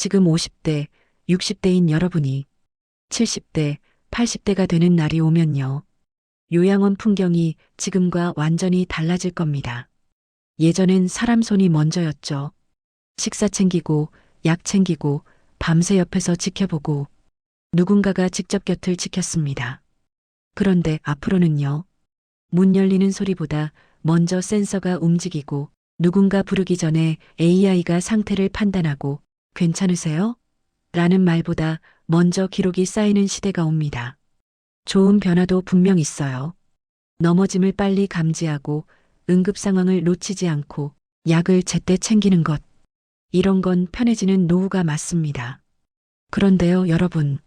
지금 50대, 60대인 여러분이 70대, 80대가 되는 날이 오면요. 요양원 풍경이 지금과 완전히 달라질 겁니다. 예전엔 사람 손이 먼저였죠. 식사 챙기고, 약 챙기고, 밤새 옆에서 지켜보고, 누군가가 직접 곁을 지켰습니다. 그런데 앞으로는요. 문 열리는 소리보다 먼저 센서가 움직이고, 누군가 부르기 전에 AI가 상태를 판단하고, 괜찮으세요? 라는 말보다 먼저 기록이 쌓이는 시대가 옵니다. 좋은 변화도 분명 있어요. 넘어짐을 빨리 감지하고 응급 상황을 놓치지 않고 약을 제때 챙기는 것. 이런 건 편해지는 노후가 맞습니다. 그런데요, 여러분.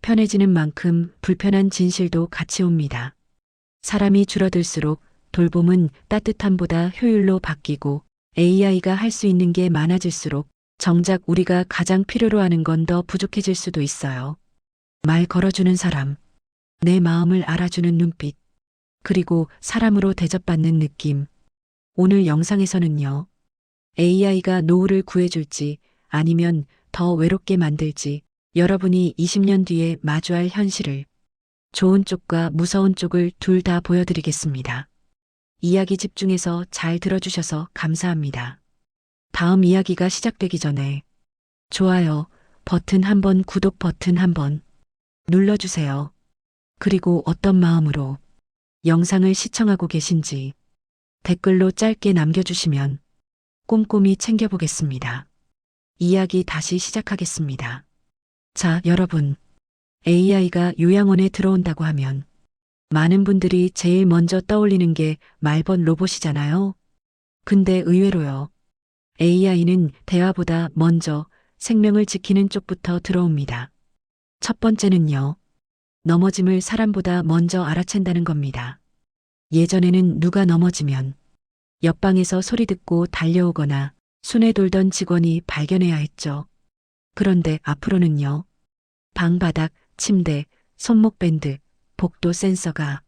편해지는 만큼 불편한 진실도 같이 옵니다. 사람이 줄어들수록 돌봄은 따뜻함보다 효율로 바뀌고 AI가 할 수 있는 게 많아질수록 정작 우리가 가장 필요로 하는 건 더 부족해질 수도 있어요. 말 걸어주는 사람, 내 마음을 알아주는 눈빛, 그리고 사람으로 대접받는 느낌. 오늘 영상에서는요. AI가 노후를 구해줄지 아니면 더 외롭게 만들지 여러분이 20년 뒤에 마주할 현실을 좋은 쪽과 무서운 쪽을 둘 다 보여드리겠습니다. 이야기 집중해서 잘 들어주셔서 감사합니다. 다음 이야기가 시작되기 전에 좋아요 버튼 한 번 구독 버튼 한 번 눌러주세요. 그리고 어떤 마음으로 영상을 시청하고 계신지 댓글로 짧게 남겨주시면 꼼꼼히 챙겨보겠습니다. 이야기 다시 시작하겠습니다. 자, 여러분. AI가 요양원에 들어온다고 하면 많은 분들이 제일 먼저 떠올리는 게 말번 로봇이잖아요. 근데 의외로요. AI는 대화보다 먼저 생명을 지키는 쪽부터 들어옵니다. 첫 번째는요. 넘어짐을 사람보다 먼저 알아챈다는 겁니다. 예전에는 누가 넘어지면 옆방에서 소리 듣고 달려오거나 순회 돌던 직원이 발견해야 했죠. 그런데 앞으로는요. 방 바닥, 침대, 손목 밴드, 복도 센서가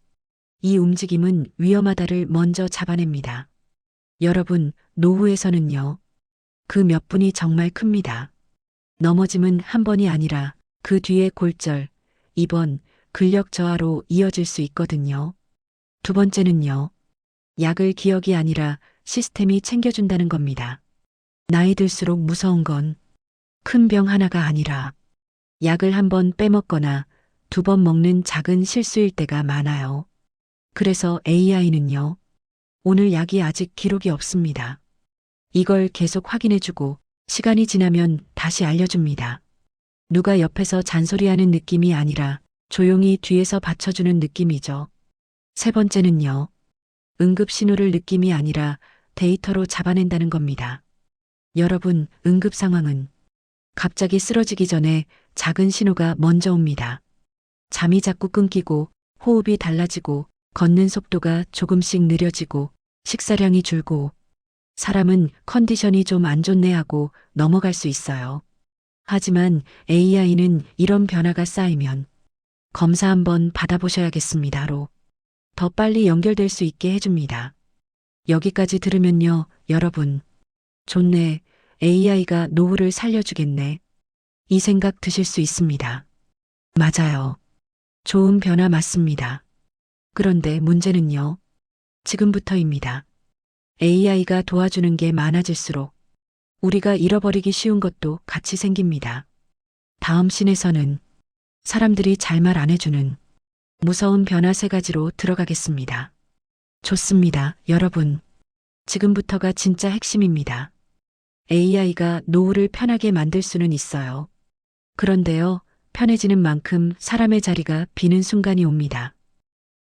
이 움직임은 위험하다를 먼저 잡아냅니다. 여러분, 노후에서는요. 그 몇 분이 정말 큽니다. 넘어짐은 한 번이 아니라 그 뒤에 골절, 입원, 근력 저하로 이어질 수 있거든요. 두 번째는요. 약을 기억이 아니라 시스템이 챙겨준다는 겁니다. 나이 들수록 무서운 건 큰 병 하나가 아니라 약을 한 번 빼먹거나 두 번 먹는 작은 실수일 때가 많아요. 그래서 AI는요. 오늘 약이 아직 기록이 없습니다. 이걸 계속 확인해주고 시간이 지나면 다시 알려줍니다. 누가 옆에서 잔소리하는 느낌이 아니라 조용히 뒤에서 받쳐주는 느낌이죠. 세 번째는요. 응급 신호를 느낌이 아니라 데이터로 잡아낸다는 겁니다. 여러분, 응급 상황은 갑자기 쓰러지기 전에 작은 신호가 먼저 옵니다. 잠이 자꾸 끊기고 호흡이 달라지고 걷는 속도가 조금씩 느려지고 식사량이 줄고 사람은 컨디션이 좀 안 좋네 하고 넘어갈 수 있어요. 하지만 AI는 이런 변화가 쌓이면 검사 한번 받아보셔야겠습니다로 더 빨리 연결될 수 있게 해줍니다. 여기까지 들으면요, 여러분. 좋네. AI가 노후를 살려주겠네. 이 생각 드실 수 있습니다. 맞아요. 좋은 변화 맞습니다. 그런데 문제는요. 지금부터입니다. AI가 도와주는 게 많아질수록 우리가 잃어버리기 쉬운 것도 같이 생깁니다. 다음 신에서는 사람들이 잘 말 안 해주는 무서운 변화 세 가지로 들어가겠습니다. 좋습니다, 여러분. 지금부터가 진짜 핵심입니다. AI가 노후를 편하게 만들 수는 있어요. 그런데요, 편해지는 만큼 사람의 자리가 비는 순간이 옵니다.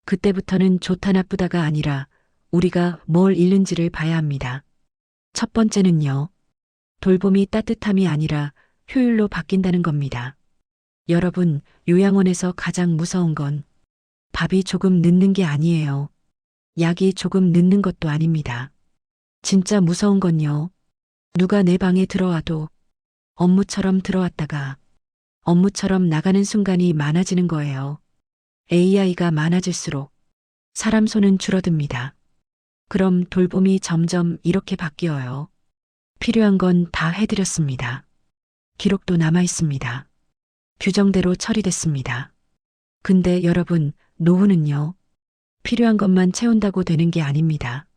그때부터는 좋다 나쁘다가 아니라 우리가 뭘 잃는지를 봐야 합니다. 첫 번째는요, 돌봄이 따뜻함이 아니라 효율로 바뀐다는 겁니다. 여러분, 요양원에서 가장 무서운 건 밥이 조금 늦는 게 아니에요. 약이 조금 늦는 것도 아닙니다. 진짜 무서운 건요. 누가 내 방에 들어와도 업무처럼 들어왔다가 업무처럼 나가는 순간이 많아지는 거예요. AI가 많아질수록 사람 손은 줄어듭니다. 그럼 돌봄이 점점 이렇게 바뀌어요. 필요한 건 다 해드렸습니다. 기록도 남아 있습니다. 규정대로 처리됐습니다. 근데 여러분, 노후는요? 필요한 것만 채운다고 되는 게 아닙니다.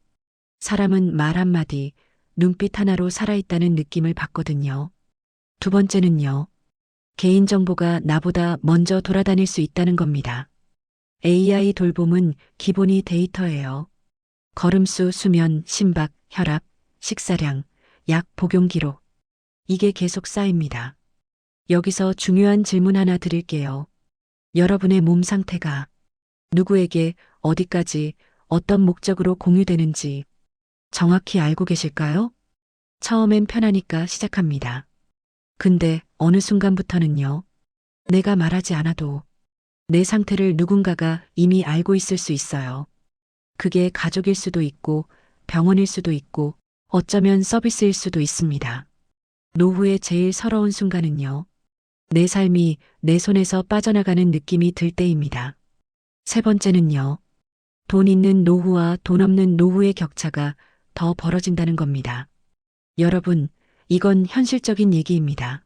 사람은 말 한마디, 눈빛 하나로 살아있다는 느낌을 받거든요. 두 번째는요. 개인정보가 나보다 먼저 돌아다닐 수 있다는 겁니다. AI 돌봄은 기본이 데이터예요. 걸음수, 수면, 심박, 혈압, 식사량, 약 복용 기록. 이게 계속 쌓입니다. 여기서 중요한 질문 하나 드릴게요. 여러분의 몸 상태가 누구에게 어디까지 어떤 목적으로 공유되는지 정확히 알고 계실까요? 처음엔 편하니까 시작합니다. 근데 어느 순간부터는요. 내가 말하지 않아도 내 상태를 누군가가 이미 알고 있을 수 있어요. 그게 가족일 수도 있고 병원일 수도 있고 어쩌면 서비스일 수도 있습니다. 노후의 제일 서러운 순간은요. 내 삶이 내 손에서 빠져나가는 느낌이 들 때입니다. 세 번째는요. 돈 있는 노후와 돈 없는 노후의 격차가 더 벌어진다는 겁니다. 여러분, 이건 현실적인 얘기입니다.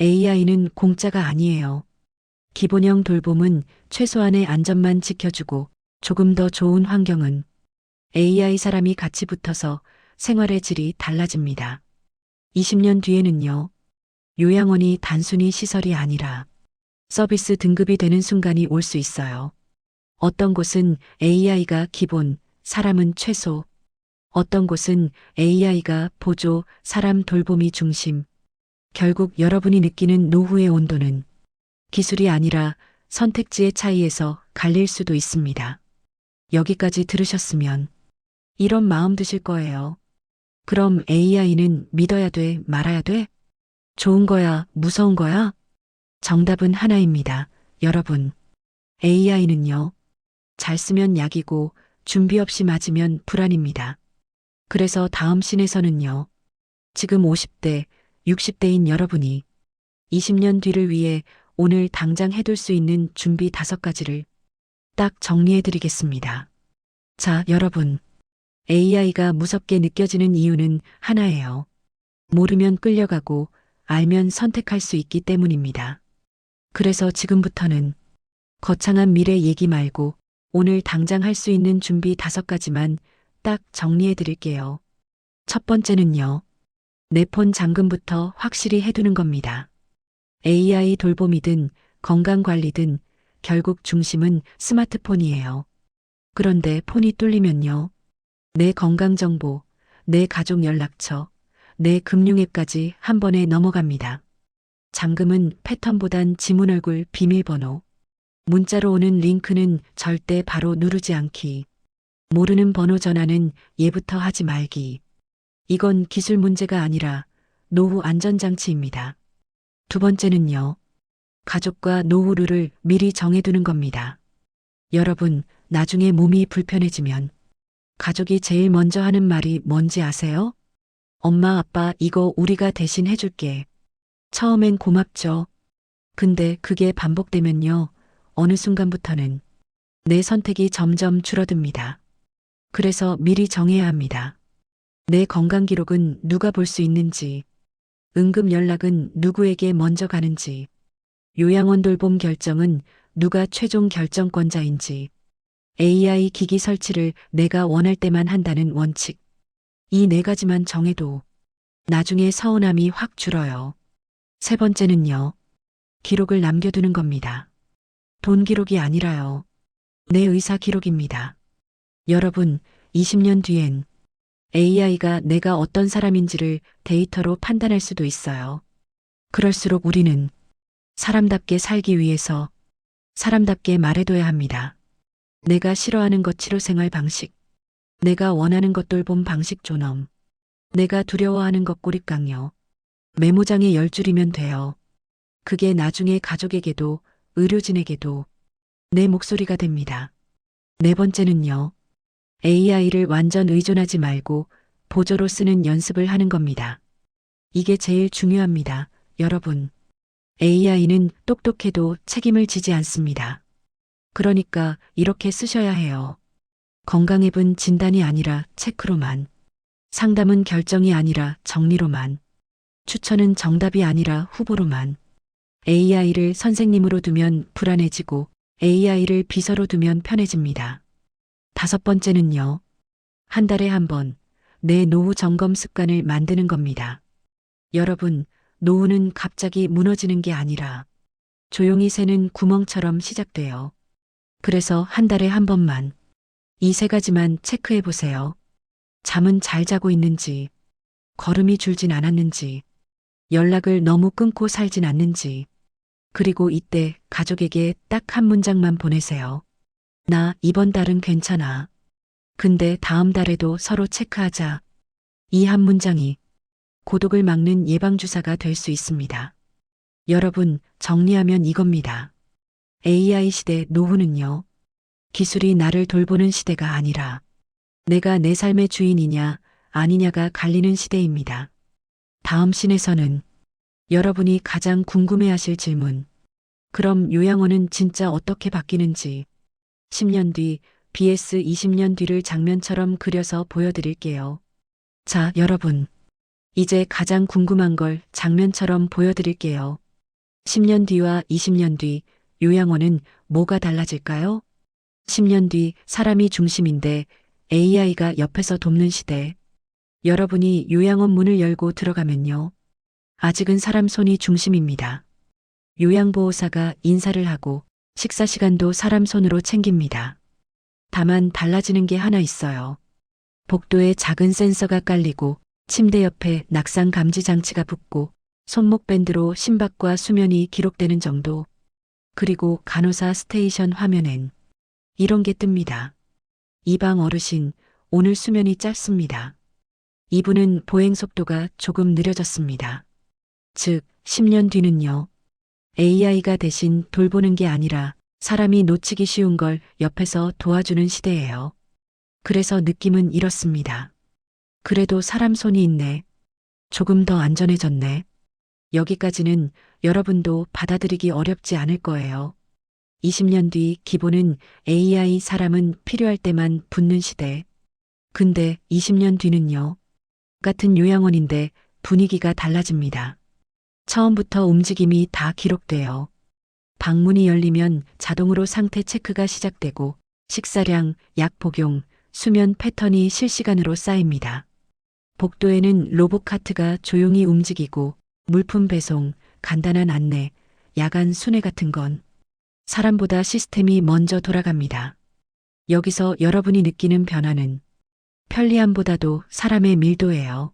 AI는 공짜가 아니에요. 기본형 돌봄은 최소한의 안전만 지켜주고 조금 더 좋은 환경은 AI 사람이 같이 붙어서 생활의 질이 달라집니다. 20년 뒤에는요. 요양원이 단순히 시설이 아니라 서비스 등급이 되는 순간이 올 수 있어요. 어떤 곳은 AI가 기본, 사람은 최소. 어떤 곳은 AI가 보조, 사람 돌봄이 중심. 결국 여러분이 느끼는 노후의 온도는 기술이 아니라 선택지의 차이에서 갈릴 수도 있습니다. 여기까지 들으셨으면 이런 마음 드실 거예요. 그럼 AI는 믿어야 돼, 말아야 돼? 좋은 거야, 무서운 거야? 정답은 하나입니다. 여러분. AI는요. 잘 쓰면 약이고 준비 없이 맞으면 불안입니다. 그래서 다음 신에서는요. 지금 50대, 60대인 여러분이 20년 뒤를 위해 오늘 당장 해둘 수 있는 준비 다섯 가지를 딱 정리해 드리겠습니다. 자, 여러분. AI가 무섭게 느껴지는 이유는 하나예요. 모르면 끌려가고 알면 선택할 수 있기 때문입니다. 그래서 지금부터는 거창한 미래 얘기 말고 오늘 당장 할 수 있는 준비 다섯 가지만 딱 정리해 드릴게요. 첫 번째는요. 내 폰 잠금부터 확실히 해두는 겁니다. AI 돌봄이든 건강관리든 결국 중심은 스마트폰이에요. 그런데 폰이 뚫리면요. 내 건강정보, 내 가족 연락처, 내 금융앱까지 한 번에 넘어갑니다. 잠금은 패턴보단 지문 얼굴 비밀번호. 문자로 오는 링크는 절대 바로 누르지 않기. 모르는 번호 전화는 예부터 하지 말기. 이건 기술 문제가 아니라 노후 안전장치입니다. 두 번째는요. 가족과 노후 룰을 미리 정해두는 겁니다. 여러분, 나중에 몸이 불편해지면 가족이 제일 먼저 하는 말이 뭔지 아세요? 엄마, 아빠, 이거 우리가 대신 해줄게. 처음엔 고맙죠. 근데 그게 반복되면요. 어느 순간부터는 내 선택이 점점 줄어듭니다. 그래서 미리 정해야 합니다. 내 건강 기록은 누가 볼 수 있는지, 응급 연락은 누구에게 먼저 가는지, 요양원 돌봄 결정은 누가 최종 결정권자인지, AI 기기 설치를 내가 원할 때만 한다는 원칙. 이 네 가지만 정해도 나중에 서운함이 확 줄어요. 세 번째는요. 기록을 남겨두는 겁니다. 돈 기록이 아니라요. 내 의사 기록입니다. 여러분, 20년 뒤엔 AI가 내가 어떤 사람인지를 데이터로 판단할 수도 있어요. 그럴수록 우리는 사람답게 살기 위해서 사람답게 말해둬야 합니다. 내가 싫어하는 것 치료 생활 방식, 내가 원하는 것 돌봄 방식 존엄, 내가 두려워하는 것 고립 강요, 메모장에 열 줄이면 돼요. 그게 나중에 가족에게도 의료진에게도 내 목소리가 됩니다. 네 번째는요. AI를 완전 의존하지 말고 보조로 쓰는 연습을 하는 겁니다. 이게 제일 중요합니다. 여러분. AI는 똑똑해도 책임을 지지 않습니다. 그러니까 이렇게 쓰셔야 해요. 건강앱은 진단이 아니라 체크로만. 상담은 결정이 아니라 정리로만. 추천은 정답이 아니라 후보로만. AI를 선생님으로 두면 불안해지고 AI를 비서로 두면 편해집니다. 다섯 번째는요. 한 달에 한 번 내 노후 점검 습관을 만드는 겁니다. 여러분, 노후는 갑자기 무너지는 게 아니라 조용히 새는 구멍처럼 시작돼요. 그래서 한 달에 한 번만 이 세 가지만 체크해 보세요. 잠은 잘 자고 있는지, 걸음이 줄진 않았는지, 연락을 너무 끊고 살진 않는지, 그리고 이때 가족에게 딱 한 문장만 보내세요. 나 이번 달은 괜찮아. 근데 다음 달에도 서로 체크하자. 이 한 문장이 고독을 막는 예방주사가 될 수 있습니다. 여러분, 정리하면 이겁니다. AI 시대 노후는요. 기술이 나를 돌보는 시대가 아니라 내가 내 삶의 주인이냐 아니냐가 갈리는 시대입니다. 다음 신에서는 여러분이 가장 궁금해 하실 질문. 그럼 요양원은 진짜 어떻게 바뀌는지 10년 뒤 BS 20년 뒤를 장면처럼 그려서 보여드릴게요. 자, 여러분. 이제 가장 궁금한 걸 장면처럼 보여드릴게요. 10년 뒤와 20년 뒤 요양원은 뭐가 달라질까요? 10년 뒤 사람이 중심인데 AI가 옆에서 돕는 시대. 여러분이 요양원 문을 열고 들어가면요. 아직은 사람 손이 중심입니다. 요양보호사가 인사를 하고 식사 시간도 사람 손으로 챙깁니다. 다만 달라지는 게 하나 있어요. 복도에 작은 센서가 깔리고 침대 옆에 낙상 감지 장치가 붙고 손목 밴드로 심박과 수면이 기록되는 정도. 그리고 간호사 스테이션 화면엔 이런 게 뜹니다. 이방 어르신, 오늘 수면이 짧습니다. 이분은 보행 속도가 조금 느려졌습니다. 즉, 10년 뒤는요. AI가 대신 돌보는 게 아니라 사람이 놓치기 쉬운 걸 옆에서 도와주는 시대예요. 그래서 느낌은 이렇습니다. 그래도 사람 손이 있네. 조금 더 안전해졌네. 여기까지는 여러분도 받아들이기 어렵지 않을 거예요. 20년 뒤 기본은 AI 사람은 필요할 때만 붙는 시대. 근데 20년 뒤는요. 같은 요양원인데 분위기가 달라집니다. 처음부터 움직임이 다 기록돼요. 방문이 열리면 자동으로 상태 체크가 시작되고 식사량, 약 복용, 수면 패턴이 실시간으로 쌓입니다. 복도에는 로봇카트가 조용히 움직이고 물품 배송, 간단한 안내, 야간 순회 같은 건 사람보다 시스템이 먼저 돌아갑니다. 여기서 여러분이 느끼는 변화는 편리함보다도 사람의 밀도예요.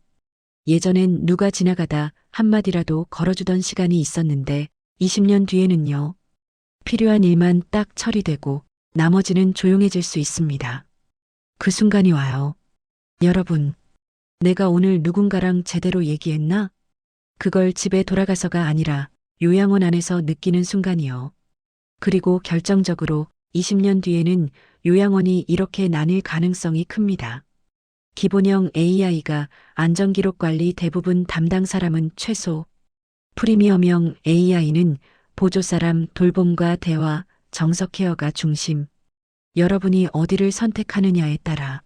예전엔 누가 지나가다 한마디라도 걸어주던 시간이 있었는데 20년 뒤에는요. 필요한 일만 딱 처리되고 나머지는 조용해질 수 있습니다. 그 순간이 와요. 여러분, 내가 오늘 누군가랑 제대로 얘기했나? 그걸 집에 돌아가서가 아니라 요양원 안에서 느끼는 순간이요. 그리고 결정적으로 20년 뒤에는 요양원이 이렇게 나뉠 가능성이 큽니다. 기본형 AI가 안전기록 관리 대부분 담당 사람은 최소, 프리미엄형 AI는 보조 사람 돌봄과 대화, 정석 케어가 중심. 여러분이 어디를 선택하느냐에 따라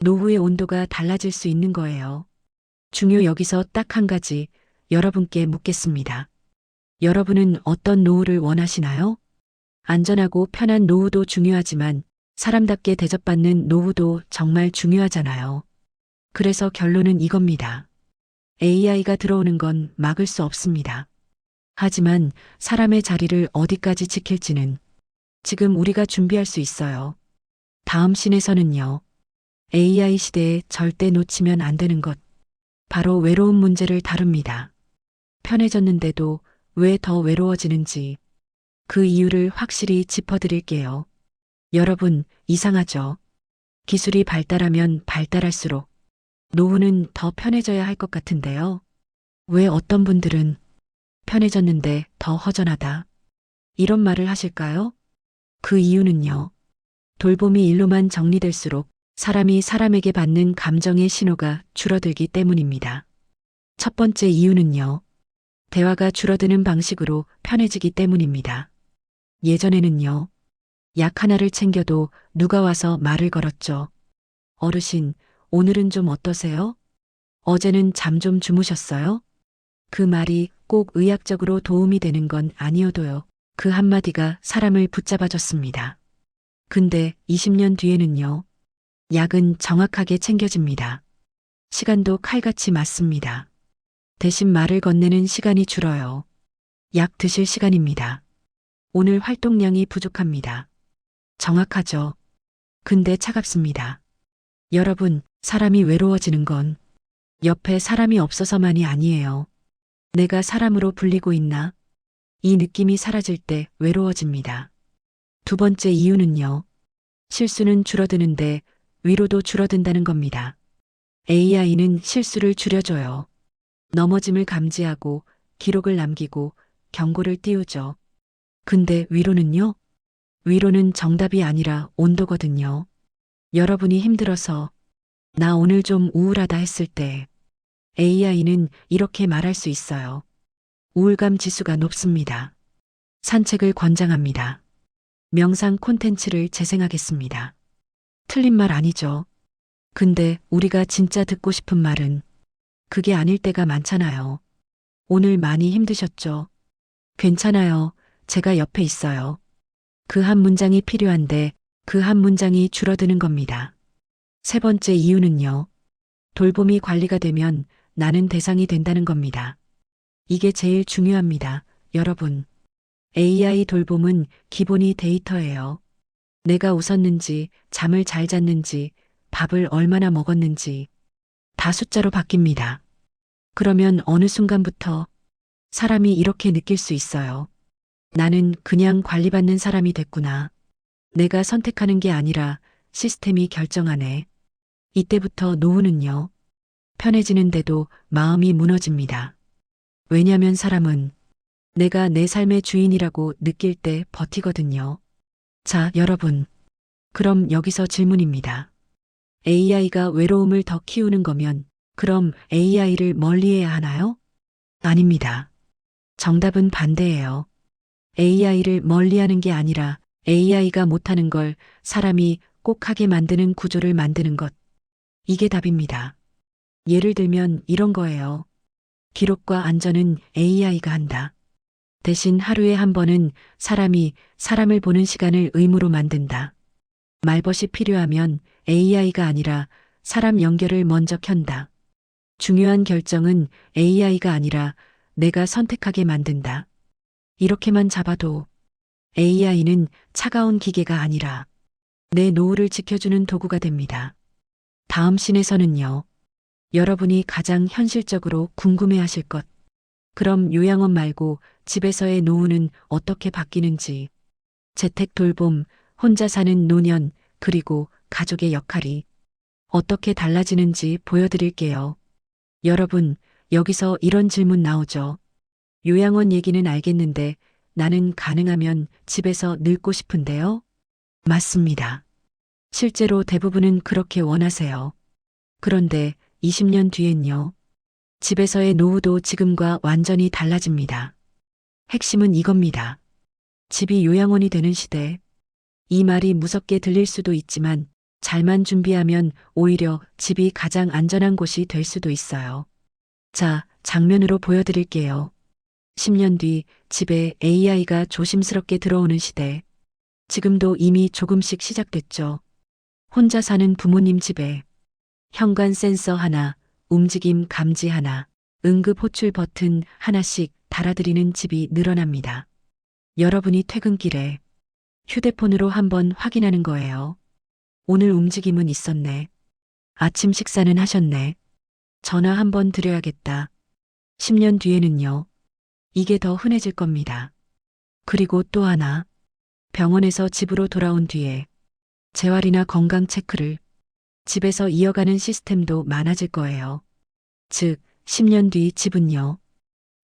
노후의 온도가 달라질 수 있는 거예요. 중요 여기서 딱 한 가지 여러분께 묻겠습니다. 여러분은 어떤 노후를 원하시나요? 안전하고 편한 노후도 중요하지만 사람답게 대접받는 노후도 정말 중요하잖아요. 그래서 결론은 이겁니다. AI가 들어오는 건 막을 수 없습니다. 하지만 사람의 자리를 어디까지 지킬지는 지금 우리가 준비할 수 있어요. 다음 신에서는요. AI 시대에 절대 놓치면 안 되는 것. 바로 외로운 문제를 다룹니다. 편해졌는데도 왜 더 외로워지는지 그 이유를 확실히 짚어드릴게요. 여러분, 이상하죠? 기술이 발달하면 발달할수록 노후는 더 편해져야 할 것 같은데요. 왜 어떤 분들은 편해졌는데 더 허전하다. 이런 말을 하실까요? 그 이유는요. 돌봄이 일로만 정리될수록 사람이 사람에게 받는 감정의 신호가 줄어들기 때문입니다. 첫 번째 이유는요. 대화가 줄어드는 방식으로 편해지기 때문입니다. 예전에는요. 약 하나를 챙겨도 누가 와서 말을 걸었죠. 어르신, 오늘은 좀 어떠세요? 어제는 잠 좀 주무셨어요? 그 말이 꼭 의학적으로 도움이 되는 건 아니어도요. 그 한마디가 사람을 붙잡아줬습니다. 근데 20년 뒤에는요. 약은 정확하게 챙겨집니다. 시간도 칼같이 맞습니다. 대신 말을 건네는 시간이 줄어요. 약 드실 시간입니다. 오늘 활동량이 부족합니다. 정확하죠. 근데 차갑습니다. 여러분, 사람이 외로워지는 건 옆에 사람이 없어서만이 아니에요. 내가 사람으로 불리고 있나? 이 느낌이 사라질 때 외로워집니다. 두 번째 이유는요. 실수는 줄어드는데 위로도 줄어든다는 겁니다. AI는 실수를 줄여줘요. 넘어짐을 감지하고 기록을 남기고 경고를 띄우죠. 근데 위로는요? 위로는 정답이 아니라 온도거든요. 여러분이 힘들어서 나 오늘 좀 우울하다 했을 때 AI는 이렇게 말할 수 있어요. 우울감 지수가 높습니다. 산책을 권장합니다. 명상 콘텐츠를 재생하겠습니다. 틀린 말 아니죠. 근데 우리가 진짜 듣고 싶은 말은 그게 아닐 때가 많잖아요. 오늘 많이 힘드셨죠? 괜찮아요. 제가 옆에 있어요. 그 한 문장이 필요한데 그 한 문장이 줄어드는 겁니다. 세 번째 이유는요. 돌봄이 관리가 되면 나는 대상이 된다는 겁니다. 이게 제일 중요합니다. 여러분. AI 돌봄은 기본이 데이터예요. 내가 웃었는지, 잠을 잘 잤는지, 밥을 얼마나 먹었는지 다 숫자로 바뀝니다. 그러면 어느 순간부터 사람이 이렇게 느낄 수 있어요. 나는 그냥 관리받는 사람이 됐구나. 내가 선택하는 게 아니라 시스템이 결정하네. 이때부터 노후는요. 편해지는데도 마음이 무너집니다. 왜냐면 사람은 내가 내 삶의 주인이라고 느낄 때 버티거든요. 자, 여러분. 그럼 여기서 질문입니다. AI가 외로움을 더 키우는 거면 그럼 AI를 멀리해야 하나요? 아닙니다. 정답은 반대예요. AI를 멀리하는 게 아니라 AI가 못하는 걸 사람이 꼭 하게 만드는 구조를 만드는 것. 이게 답입니다. 예를 들면 이런 거예요. 기록과 안전은 AI가 한다. 대신 하루에 한 번은 사람이 사람을 보는 시간을 의무로 만든다. 말벗이 필요하면 AI가 아니라 사람 연결을 먼저 켠다. 중요한 결정은 AI가 아니라 내가 선택하게 만든다. 이렇게만 잡아도 AI는 차가운 기계가 아니라 내 노후를 지켜주는 도구가 됩니다. 다음 신에서는요. 여러분이 가장 현실적으로 궁금해 하실 것. 그럼 요양원 말고 집에서의 노후는 어떻게 바뀌는지, 재택 돌봄, 혼자 사는 노년, 그리고 가족의 역할이 어떻게 달라지는지 보여드릴게요. 여러분, 여기서 이런 질문 나오죠. 요양원 얘기는 알겠는데 나는 가능하면 집에서 늙고 싶은데요? 맞습니다. 실제로 대부분은 그렇게 원하세요. 그런데 20년 뒤엔요. 집에서의 노후도 지금과 완전히 달라집니다. 핵심은 이겁니다. 집이 요양원이 되는 시대. 이 말이 무섭게 들릴 수도 있지만 잘만 준비하면 오히려 집이 가장 안전한 곳이 될 수도 있어요. 자, 장면으로 보여드릴게요. 10년 뒤 집에 AI가 조심스럽게 들어오는 시대. 지금도 이미 조금씩 시작됐죠. 혼자 사는 부모님 집에 현관 센서 하나, 움직임 감지 하나, 응급 호출 버튼 하나씩 달아드리는 집이 늘어납니다. 여러분이 퇴근길에 휴대폰으로 한번 확인하는 거예요. 오늘 움직임은 있었네. 아침 식사는 하셨네. 전화 한번 드려야겠다. 10년 뒤에는요. 이게 더 흔해질 겁니다. 그리고 또 하나. 병원에서 집으로 돌아온 뒤에 재활이나 건강 체크를 집에서 이어가는 시스템도 많아질 거예요. 즉, 10년 뒤 집은요.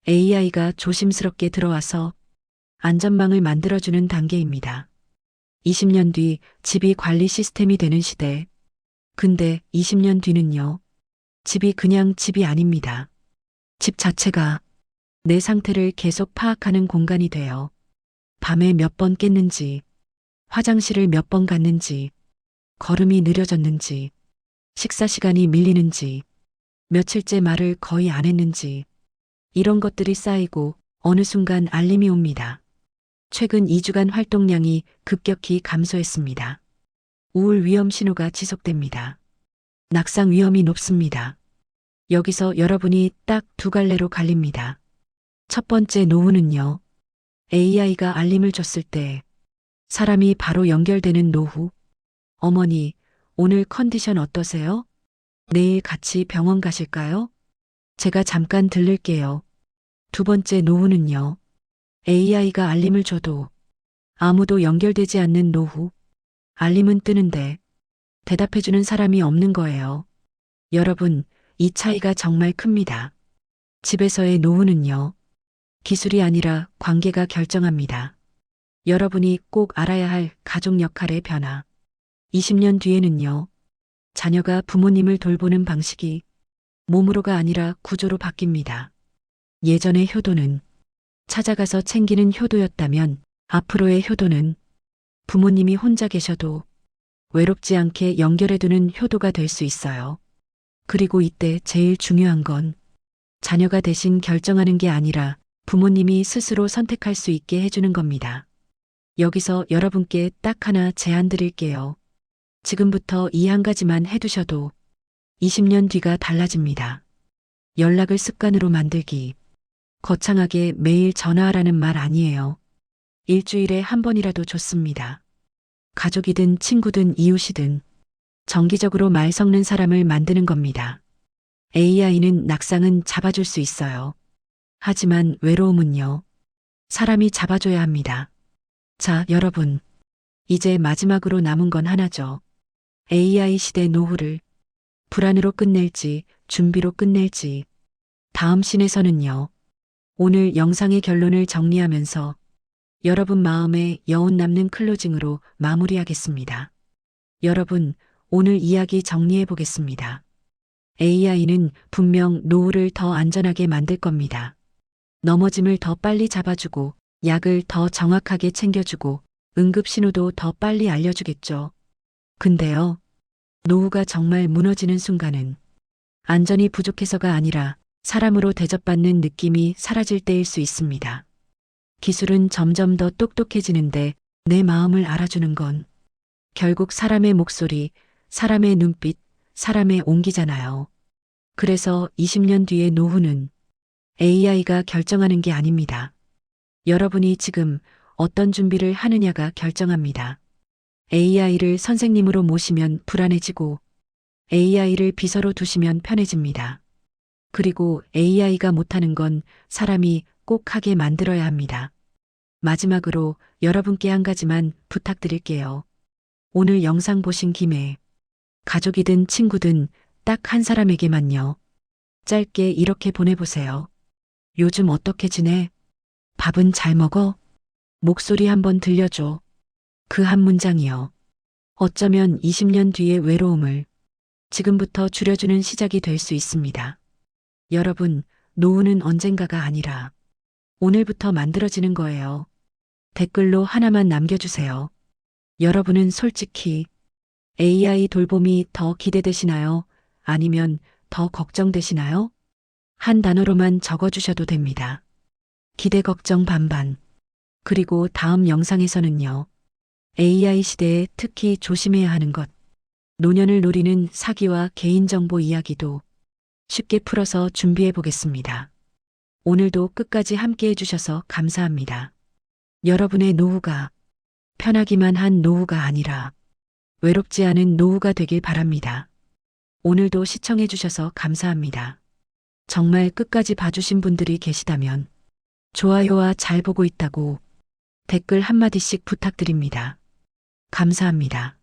AI가 조심스럽게 들어와서 안전망을 만들어주는 단계입니다. 20년 뒤 집이 관리 시스템이 되는 시대. 근데 20년 뒤는요. 집이 그냥 집이 아닙니다. 집 자체가 내 상태를 계속 파악하는 공간이 돼요. 밤에 몇 번 깼는지, 화장실을 몇 번 갔는지, 걸음이 느려졌는지, 식사 시간이 밀리는지, 며칠째 말을 거의 안 했는지, 이런 것들이 쌓이고 어느 순간 알림이 옵니다. 최근 2주간 활동량이 급격히 감소했습니다. 우울 위험 신호가 지속됩니다. 낙상 위험이 높습니다. 여기서 여러분이 딱 두 갈래로 갈립니다. 첫 번째 노후는요. AI가 알림을 줬을 때 사람이 바로 연결되는 노후. 어머니, 오늘 컨디션 어떠세요? 내일 같이 병원 가실까요? 제가 잠깐 들를게요. 두 번째 노후는요. AI가 알림을 줘도 아무도 연결되지 않는 노후. 알림은 뜨는데 대답해주는 사람이 없는 거예요. 여러분, 이 차이가 정말 큽니다. 집에서의 노후는요. 기술이 아니라 관계가 결정합니다. 여러분이 꼭 알아야 할 가족 역할의 변화. 20년 뒤에는요. 자녀가 부모님을 돌보는 방식이 몸으로가 아니라 구조로 바뀝니다. 예전의 효도는 찾아가서 챙기는 효도였다면 앞으로의 효도는 부모님이 혼자 계셔도 외롭지 않게 연결해두는 효도가 될 수 있어요. 그리고 이때 제일 중요한 건 자녀가 대신 결정하는 게 아니라 부모님이 스스로 선택할 수 있게 해주는 겁니다. 여기서 여러분께 딱 하나 제안 드릴게요. 지금부터 이 한 가지만 해두셔도 20년 뒤가 달라집니다. 연락을 습관으로 만들기. 거창하게 매일 전화하라는 말 아니에요. 일주일에 한 번이라도 좋습니다. 가족이든 친구든 이웃이든 정기적으로 말 섞는 사람을 만드는 겁니다. AI는 낙상은 잡아줄 수 있어요. 하지만 외로움은요. 사람이 잡아줘야 합니다. 자, 여러분. 이제 마지막으로 남은 건 하나죠. AI 시대 노후를 불안으로 끝낼지, 준비로 끝낼지. 다음 신에서는요. 오늘 영상의 결론을 정리하면서 여러분 마음에 여운 남는 클로징으로 마무리하겠습니다. 여러분, 오늘 이야기 정리해 보겠습니다. AI는 분명 노후를 더 안전하게 만들 겁니다. 넘어짐을 더 빨리 잡아주고, 약을 더 정확하게 챙겨주고, 응급 신호도 더 빨리 알려주겠죠. 근데요, 노후가 정말 무너지는 순간은 안전이 부족해서가 아니라 사람으로 대접받는 느낌이 사라질 때일 수 있습니다. 기술은 점점 더 똑똑해지는데 내 마음을 알아주는 건 결국 사람의 목소리, 사람의 눈빛, 사람의 온기잖아요. 그래서 20년 뒤의 노후는 AI가 결정하는 게 아닙니다. 여러분이 지금 어떤 준비를 하느냐가 결정합니다. AI를 선생님으로 모시면 불안해지고 AI를 비서로 두시면 편해집니다. 그리고 AI가 못하는 건 사람이 꼭 하게 만들어야 합니다. 마지막으로 여러분께 한 가지만 부탁드릴게요. 오늘 영상 보신 김에 가족이든 친구든 딱 한 사람에게만요. 짧게 이렇게 보내보세요. 요즘 어떻게 지내? 밥은 잘 먹어? 목소리 한번 들려줘. 그 한 문장이요. 어쩌면 20년 뒤의 외로움을 지금부터 줄여주는 시작이 될 수 있습니다. 여러분, 노후는 언젠가가 아니라 오늘부터 만들어지는 거예요. 댓글로 하나만 남겨주세요. 여러분은 솔직히 AI 돌봄이 더 기대되시나요? 아니면 더 걱정되시나요? 한 단어로만 적어주셔도 됩니다. 기대 걱정 반반. 그리고 다음 영상에서는요. AI 시대에 특히 조심해야 하는 것. 노년을 노리는 사기와 개인정보 이야기도 쉽게 풀어서 준비해 보겠습니다. 오늘도 끝까지 함께 해주셔서 감사합니다. 여러분의 노후가 편하기만 한 노후가 아니라 외롭지 않은 노후가 되길 바랍니다. 오늘도 시청해 주셔서 감사합니다. 정말 끝까지 봐주신 분들이 계시다면 좋아요와 잘 보고 있다고 댓글 한마디씩 부탁드립니다. 감사합니다.